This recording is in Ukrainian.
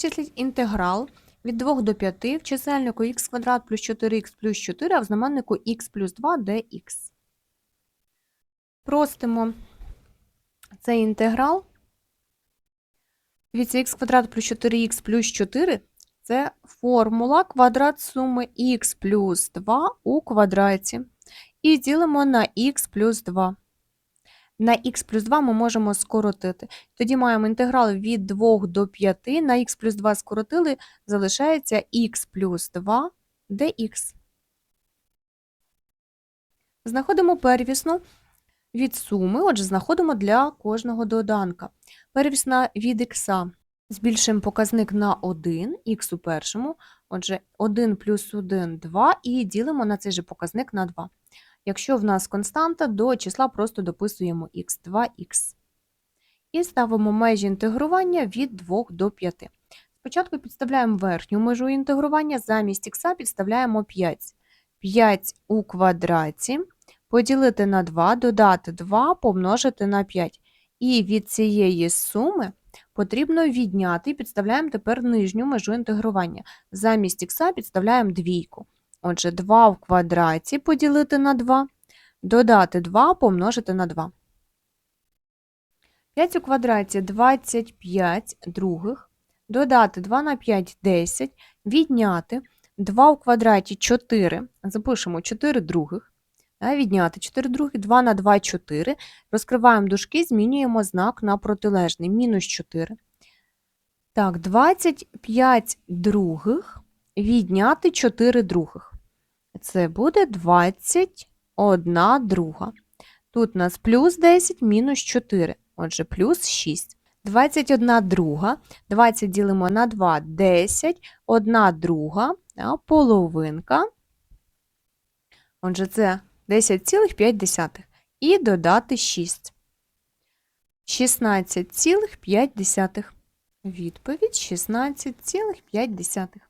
Обчисліть інтеграл від 2 до 5 в чисельнику х квадрат плюс 4х плюс 4, а в знаменнику х плюс 2 dx. Простимо цей інтеграл. Дивіться, х квадрат плюс 4х плюс 4 – це формула квадрат суми х плюс 2 у квадраті. І ділимо на х плюс 2. На х плюс 2 ми можемо скоротити. Тоді маємо інтеграл від 2 до 5, на х плюс 2 скоротили, залишається х плюс 2 dx. Знаходимо первісну від суми, отже, знаходимо для кожного доданка. Первісна від х. Збільшуємо показник на 1, х у першому, отже, 1 плюс 1 – 2, і ділимо на цей же показник на 2. Якщо в нас константа, до числа просто дописуємо х, 2х. І ставимо межі інтегрування від 2 до 5. Спочатку підставляємо верхню межу інтегрування, замість х підставляємо 5. 5 у квадраті поділити на 2, додати 2, помножити на 5. І від цієї суми потрібно відняти, підставляємо тепер нижню межу інтегрування. Замість х підставляємо двійку. Отже, 2 в квадраті поділити на 2, додати 2, помножити на 2. 5 у квадраті 25 других, додати 2 на 5 – 10, відняти 2 у квадраті 4, запишемо 4 других, відняти 4 других, 2 на 2 – 4, розкриваємо дужки, змінюємо знак на протилежний, мінус 4. Так, 25 других відняти 4 других. Це буде 21 друга. Тут у нас плюс 10, мінус 4, отже, плюс 6. 21 друга, 20 ділимо на 2, 10, 1 друга, половинка. Отже, це 10,5. І додати 6. 16,5. Відповідь 16,5.